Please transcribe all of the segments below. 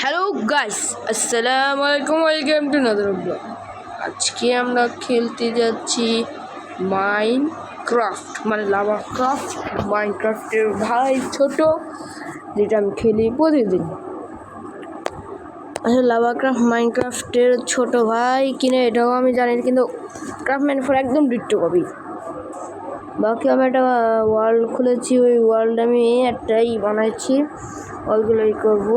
Hello guys আসসালামু আলাইকুম welcome to another blog আজকে আমরা খেলতে যাচ্ছি মাইন ক্রাফট মানে লাভা ক্রাফট মাইন ক্রাফটের ভাই ছোট, যেটা আমি খেলি প্রতিদিন। আসলে লাভা ক্রাফট মাইন ক্রাফটের ছোট ভাই কিনে এটাও আমি জানি কিন্তু ক্রাফট ম্যান ফোর একদম ডিট্টো কপি। বাকি আমি একটা ওয়ার্ল্ড খুলেছি, ওই ওয়ার্ল্ড আমি একটাই বানাইছি। ওইগুলোই করব।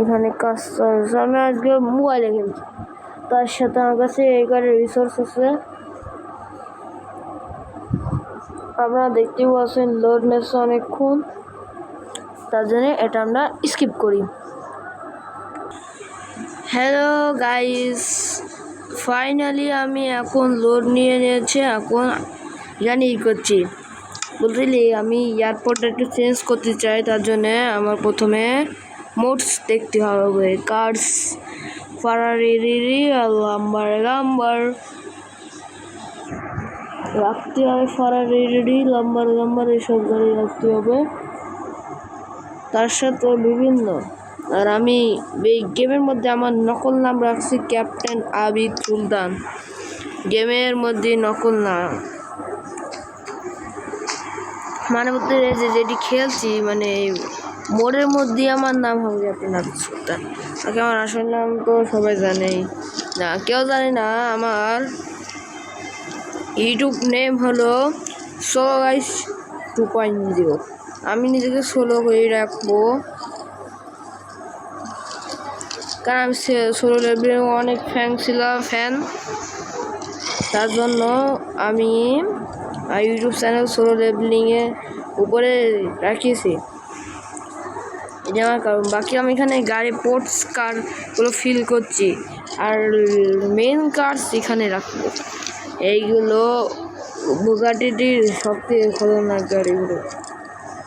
এখানে কাজ চলছে। আমি আজকে মোবাইলে খেলছি। তার সাথে আমার কাছে এই কার্ডের রিসোর্স আছে। আপনারা দেখতেই পাচ্ছেন লোড নেচ্ছে অনেকক্ষণ। তার জন্য এটা আমরা স্কিপ করি। হ্যালো গাইস ফাইনালি আমি এখন লোড নিয়ে নিয়েছি, এখন জানি করছি। বলতে আমি এয়ারপোর্টটা একটু চেঞ্জ করতে চাই, তার জন্যে আমার প্রথমে মোটস দেখতে হবে। কার্স ফারারি লাম্বার লাম্বার রাখতে হবে ফারারি লাম্বার লাম্বার এসব গাড়ি রাখতে হবে। তার সাথে বিভিন্ন। আর আমি এই গেমের মধ্যে আমার নকল নাম রাখছি ক্যাপ্টেন আবিদ সুলতান গেমের মধ্যে নকল নাম মানে বলতে যে, যেটি খেলছি মানে মোড়ের মধ্যে আমার নাম হবে আবিদ সুলতান তাকে আমার আসল নাম তো সবাই জানেই। না, কেউ জানে না, আমার ইউটিউব নেম হলো solo guys two point zero. আমি নিজেকে সোলো করে রাখব। কারণ আমি সোলো লেভেলে অনেক ফ্যান ছিলাম ফ্যান তার জন্য আমি ইউটিউব চ্যানেল সোলো লেভেলিংয়ে উপরে রাখিয়েছি। আমার কারণ। বাকি আমি এখানে গাড়ি পোর্টস কারগুলো ফিল করছি। আর মেন কার এখানে রাখব। এইগুলো বুগাটিটির সবথেকে খতরনাক গাড়িগুলো।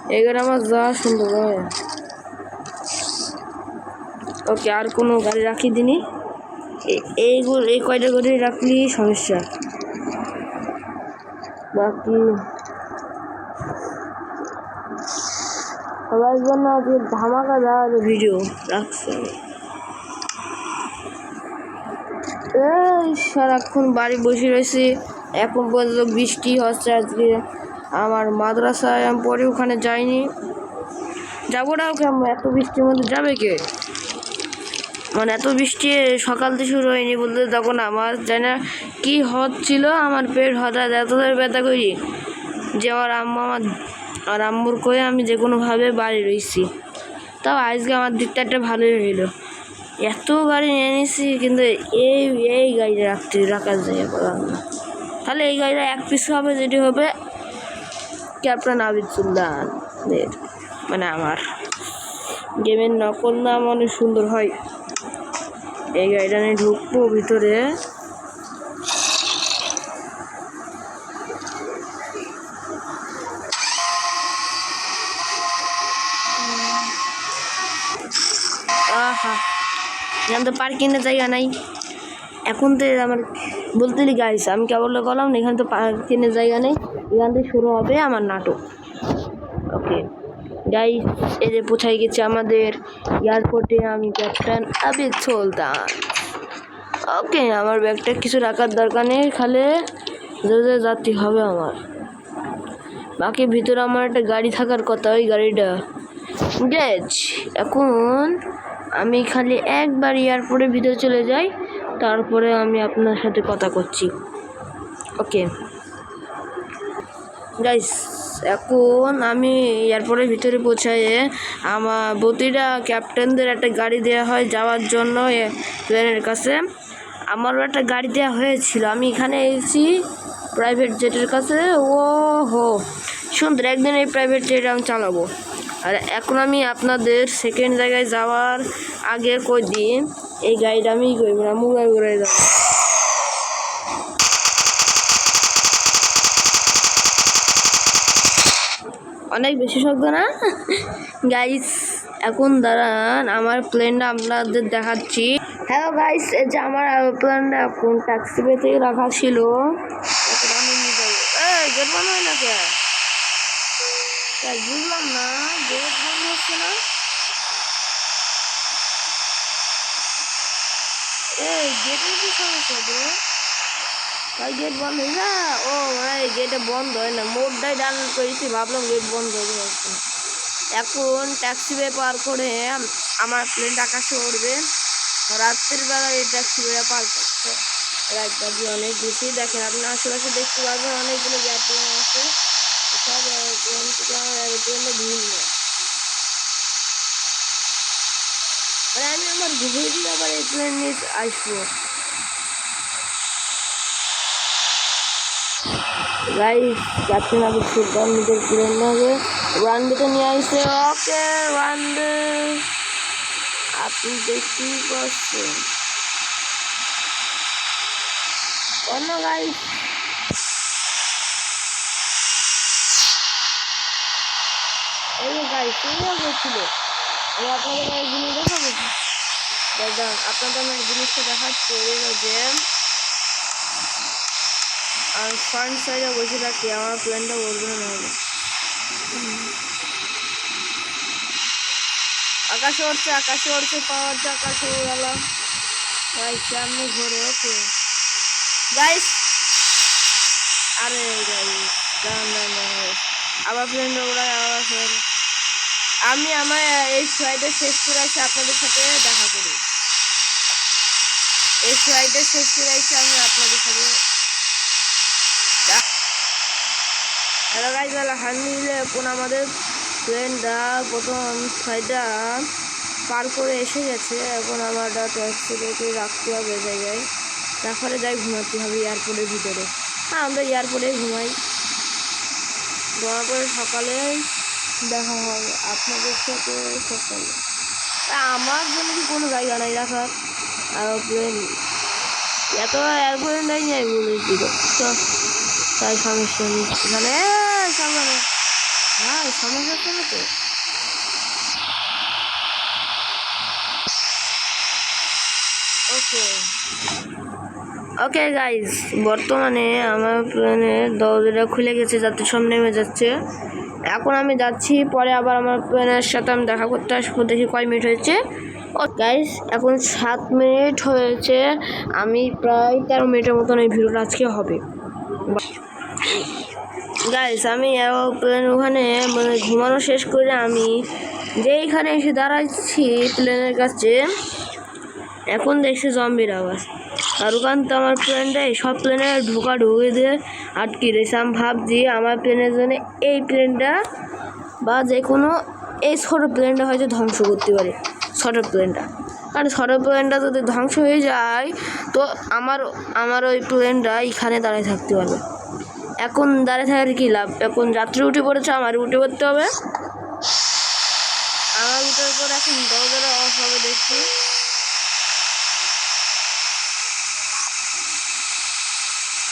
এগুলো আমার যা সুন্দর হয়। ওকে আর কোনো গাড়ি রাখি দিনি এইগুলো, এই কয়টা গাড়ি রাখলেই সমস্যা। বাকি সবার জন্য আজকে ধামাকাদার ভিডিও রাখছি। এই সারাক্ষণ বাড়ি বসে রয়েছি। এখন পর্যন্ত বৃষ্টি হচ্ছে আজকে। আমার মাদ্রাসায় আমি পরে ওখানে যাইনি। যাব না ওকে এত বৃষ্টির মধ্যে যাবে কে? মানে এত বৃষ্টি সকাল থেকে শুরু হয়নি বলতে তখন আমার জানি না কী হচ্ছিল, আমার পেট হঠাৎ এত ব্যথা করি যে আমার আম্মা আমার আর আম্মুর কয়ে আমি যে কোনোভাবে বাড়ি রয়েছি তাও আজকে আমার দিকটা একটা ভালোই হইল। এত গাড়ি নিয়ে নিয়েছি কিন্তু এই এই গাড়িটা রাখতে রাখা যায় পারলাম না। তাহলে এই গাড়িটা এক পিস হবে যেটি হবে ক্যাপ্টেন আবিদ সুলতানের মানে আমার। গেমের নকল নাম অনেক সুন্দর হয়। এই গাড়িটা নিয়ে ঢুকবো ভিতরে। এখানে তো পার্কিংয়ের জায়গা নাই। এখন তো আমার বলতে গাইস আমি কেবল না এখানে তো পার্কিংয়ের জায়গা নেই। এখান থেকে শুরু হবে আমার নাটক। ওকে গাইস এই যে পৌঁছাই গেছে আমাদের এয়ারপোর্টে আমি ক্যাপ্টেন আবিদ সুলতান। ওকে আমার ব্যাগটা কিছু রাখার দরকার নেই, খালে যে যাত্রী হবে আমার। বাকি ভিতরে আমার একটা গাড়ি থাকার কথা, ওই গাড়িটা। গেছ এখন আমি খালি একবার এয়ারপোর্টের ভিতরে চলে যাই, তারপরে আমি আপনার সাথে কথা করছি। ওকে। গাইস এখন আমি এয়ারপোর্টের ভিতরে পৌঁছায়ে আমার প্রতিটা ক্যাপ্টেনদের একটা গাড়ি দেওয়া হয় যাওয়ার জন্য প্লেনের কাছে। আমারও একটা গাড়ি দেওয়া হয়েছিল। আমি এখানে এসেছি প্রাইভেট জেটের কাছে। ও হো সুন্দর একদিন এই প্রাইভেট জেট আমি চালাবো। আর এখন আমি আপনাদের সেকেন্ড জায়গায় যাওয়ার আগে কই দিই এই গাড়িটা আমি করব না মুগাই ঘুরে যাব। অনেক বেশি শব্দ না? গাইস এখন দাঁড়ান, আমার প্লেনটা আপনাদের দেখাচ্ছি। হ্যালো গাইস এই যে আমার প্লেনটা এখন ট্যাক্সি পে থেকে রাখা ছিল। বুঝলাম না। যাচ্ছে না এই গেটের কি সমস্যা রে ভাই গেট বন্ধ হয়ে না ও ভাই গেটে বন্ধ হয় না। মোটটাই ডান করেছি ভাবলাম গেট বন্ধ হয়ে যাচ্ছে এখন ট্যাক্সি বে পার করে আমার প্লেন আকাশে উঠবে রাত্রের বেলা এই ট্যাক্সি বে পার করছে। রাত অনেক বেশি। দেখেন আপনি আশেপাশে দেখতে পারবেন অনেকগুলো গ্যাপ আছে। সব এরোপ্লেন থেকে মানে আমি আমার ঘুরেই আবার এই প্লেন নিয়ে আসব। গাইস ক্যাপ্টেন আবু সুলতান নিজের প্লেন নেবে রানবেতে নিয়ে আসছে ওকে রানবে আপনি দেখতেই পাচ্ছেন। অন্য গাইস এই গাইস তুমি করছিল আমি আপনাদের এক জিনিস দেখাবো। দাদা আপনাদের আমি এক জিনিসটা দেখাচ্ছি যে আর ফ্রন্ট সাইডে বসে থাকি, আমার প্ল্যানটা উড়বে না আকাশে উঠছে আকাশে উঠছে পাওয়ারটা আকাশে উড়ালাম। ভাই, সামনে ঘুরে, ওকে। গাইস আরে গাইস দাঁড়ান দাঁড়ান আবার প্লেনটা উড়ায়, আবার ফের আমি আমার এই ফ্লাইটে শেষ করে আসি আপনাদের সাথে দেখা করি। এই ফ্লাইটে শেষ করে আসি আমি আপনাদের সাথে হ্যালো গাইজ আলহামদুলিল্লাহ, এখন আমাদের প্লেনটা প্রথম ফ্লাইটটা পার করে এসে গেছে। এখন আমার ট্যাক্সি রেখে রাখতে হবে জায়গায়। তারপরে যাই ঘুমাতে হবে এয়ারপোর্টের ভিতরে। হ্যাঁ আমরা এয়ারপোর্টে ঘুমাই। ঘুমার পরে সকালে দেখা হবে আপনাদের সাথে সকালে। আমার জন্য কি কোনো জায়গা নাই রাখার এয়ারপ্লেন এত এয়ারপ্লেন নাই নাই বলেছি তো, তাই সমস্যা নেই। এখানে সামনে। ভাই সমস্যা না তো? ওকে। ওকে গাইজ বর্তমানে আমার প্লেনের দরজাটা খুলে গেছে, যাতে সব নেমে যাচ্ছে। এখন আমি যাচ্ছি, পরে আবার আমার প্লেনের সাথে আমি দেখা করতে আসব, দেখি কয় মিনিট হয়েছে। ও গাইজ এখন সাত মিনিট হয়েছে, আমি প্রায় তেরো মিনিটের মতন এই ভিডিওটা আজকে হবে। গাইস আমি এরোপ্লেন ওখানে মানে ঘুমানো শেষ করে আমি যেইখানে এসে দাঁড়াচ্ছি প্লেনের কাছে, এখন দেখছি জম্বির আওয়াজ। আর ওখান তো আমার প্লেনটাই সব প্লেনে ঢোকা ঢুকে দিয়ে আটকে আমি ভাবছি আমার প্লেনের জন্য এই প্লেনটা বা যে কোনো এই ছোটো প্লেনটা হয়তো ধ্বংস করতে পারে। ছোটো প্লেনটা কারণ ছোটো প্লেনটা যদি ধ্বংস হয়ে যায়, তো আমার আমার ওই প্লেনটা এখানে দাঁড়িয়ে থাকতে পারবে। এখন দাঁড়িয়ে থাকার কী লাভ? এখন যাত্রী উঠে পড়েছে, আমার উঠে পড়তে হবে। আমার উঠার পর এখন দরজাটা অফ হবে দেখছি।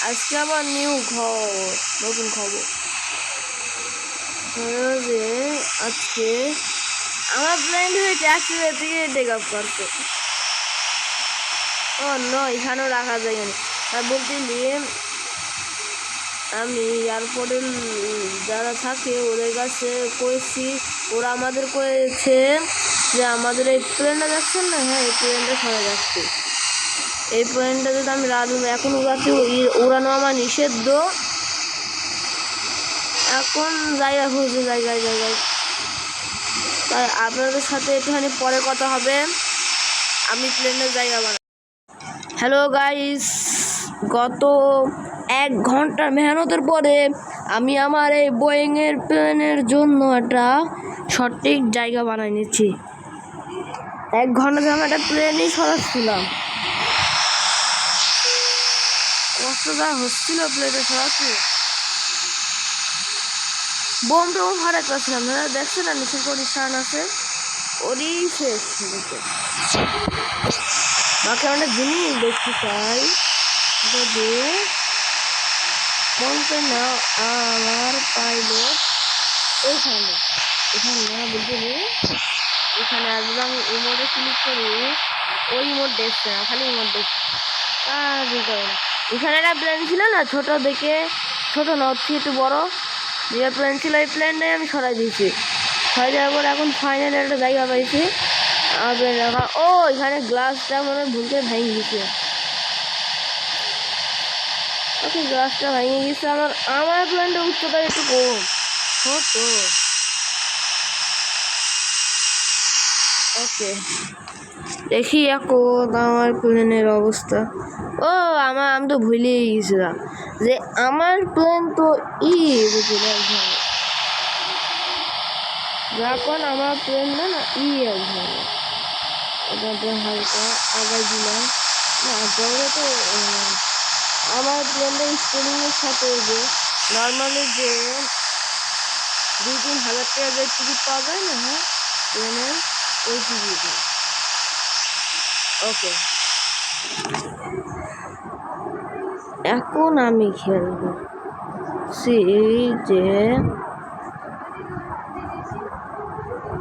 আজকে আবার নিউ খবর, নতুন খবর। যে আজকে আমার প্লেন হয়েছে ট্যাক্সি থেকে টেক আপ করছে। ও ন এখানেও রাখা যায় না। আর বলতে আমি এয়ারপোর্টে যারা থাকে, ওদের কাছে কয়েছি ওরা আমাদের কয়েছে যে আমাদের এই প্লেনটা যাচ্ছেন না হ্যাঁ এই প্লেনটা সরে যাচ্ছে। এই প্লেনটা যদি আমি রাত এখন উড়াতে উড়ানো আমার নিষিদ্ধ। এখন জায়গা খুঁজছে জায়গায় জায়গায় তাই আপনাদের সাথে একটুখানি পরে কথা হবে। আমি প্লেনের জায়গা বানাই হ্যালো গাইস গত এক ঘণ্টার মেহনতের পরে আমি আমার এই বোয়িংয়ের প্লেনের জন্য একটা সঠিক জায়গা বানাই নিচ্ছি। এক ঘণ্টা আমি একটা প্লেনই সরাচ্ছিলাম। কষ্টটা হচ্ছিল প্লেটে বোম টোম পারছিলাম না দেখছ না নিচের করি সান আছে ওরই শেষ মাকে আমরা জিনিস দেখতে চাই যদি বলতে না আমার পাইলট এইখানে এখানে না এখানে আসলে আমি ইমোটে ক্লিক করি ওই ইমোট দেখছে না খালি ইমোট দেখছে না এখানে একটা প্লেন ছিল না, ছোট দেখে, ছোট না, হচ্ছে একটু বড়। যে প্লেন ছিল ওই প্লেনটাই আমি সরাই দিয়েছি। সরাই দেওয়ার পর এখন ফাইনালি একটা জায়গা পাইছি ও, এখানে গ্লাসটা মনে হয় ভুলতে ভেঙে গেছে। ওকে গ্লাসটা ভেঙে গেছে। আমার আমার প্লেনটা উচ্চতা একটু কম। ওকে দেখি এখন আমার প্লেনের অবস্থা। ও আমার আমি তো ভুলেই গেছিলাম যে আমার প্লেন তো ই যখন আমার প্লেন না না, ই এক ধরনের হালকা আবার দিলাম। না তো আমার প্লেনটা স্টেরিংয়ের সাথে যে, নর্মালি যে দুই তিন হাজার টাকা যে টিকিট পাওয়া যায় না হ্যাঁ প্লেনের, ওই টিকিট ওকে। এখন আমি খেলব। সেই যে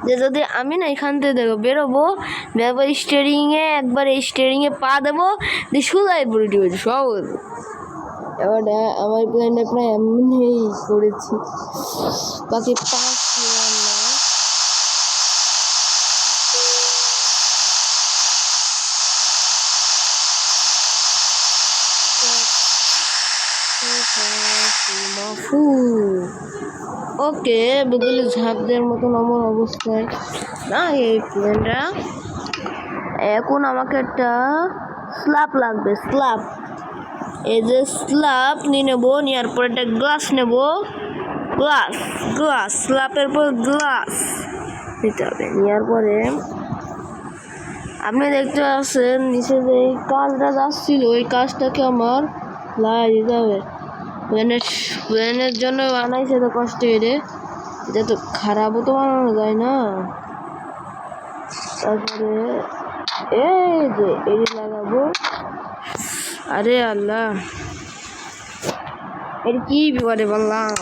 যে যদি আমি না এখান থেকে দেখো বেরোবো বেরোবো স্টিয়ারিংয়ে একবার এই স্টিয়ারিংয়ে পা দেবো, দিয়ে সুলাই পড়ে দিবে, সব এবার আমার প্ল্যানটা প্রায় এমনি করেছি। বাকি পাঁচ ওকে বিকেলে ঝাঁপ দেওয়ার মতন আমার অবস্থায়। না, এই প্লেনটা এখন আমাকে একটা স্ল্যাব লাগবে, স্ল্যাব। এই যে স্ল্যাব নিয়ে নেব নেওয়ার পর একটা গ্লাস নেব। গ্লাস গ্লাস স্ল্যাবের পর গ্লাস নিতে হবে। নেওয়ার পরে আপনি দেখতে পাচ্ছেন, নিচে যে কাজটা যাচ্ছিল, ওই কাজটাকে আমার লাগিয়ে দিতে হবে। প্লেনের জন্য বানাইছে তো কষ্ট করে। এটা তো খারাপও তো বানানো যায় না। তারপরে এই যে এটি লাগাবো। আরে আল্লাহ। এর কি বিপদে বললাম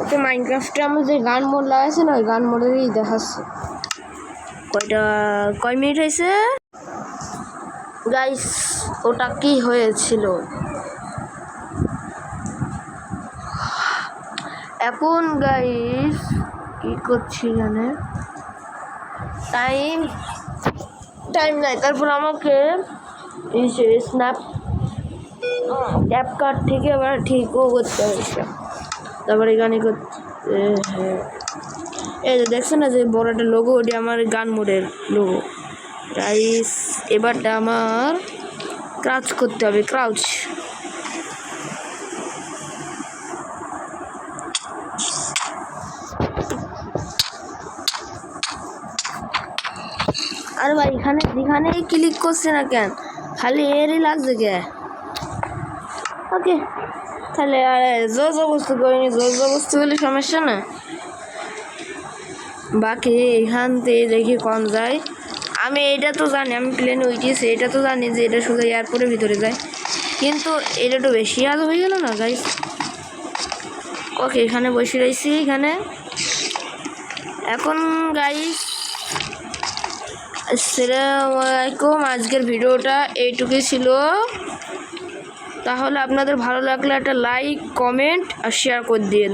ওকে মাইনক্রাফটে আমার যে গান মোড লাগাইছে না, ওই গান মোডেরই দেখাচ্ছে। কয়টা, কয় মিনিট হয়েছে? গাইস ওটা কি হয়েছিল? এখন গাইস কি করছি জানে টাইম টাইম নাই। তারপর আমাকে স্ন্যাপ ট্যাপ কার্ড থেকে আবার ঠিকও করতে হয়েছে। তারপর এখানে করতে হ্যাঁ। এই যে দেখছ না যে বড় একটা লোগো ওটি আমার গান মোডের লোগো গাইস এবারটা আমার ক্রাউচ করতে হবে ক্রাউচ এখানে এখানেই ক্লিক করছে না কেন, খালি এরই লাগছে কে? ওকে তাহলে আর জোর জবস্তি করিনি, জোর জবস্তি হলে সমস্যা না। বাকি এখান থেকে দেখি কম যায়। আমি এটা তো জানি, আমি প্লেনে উঠেছি এটা তো জানি যে এটা শুধু এয়ারপোর্টের ভিতরে যায়। কিন্তু এটা তো বেশি আজ হয়ে গেল না গাইস ওকে এখানে বসে রয়েছি, এখানে। এখন গাইস আসসালামু আলাইকুম আজকের ভিডিওটা এইটুকুই ছিল। তাহলে আপনাদের ভালো লাগলে একটা লাইক, কমেন্ট আর শেয়ার করে দিন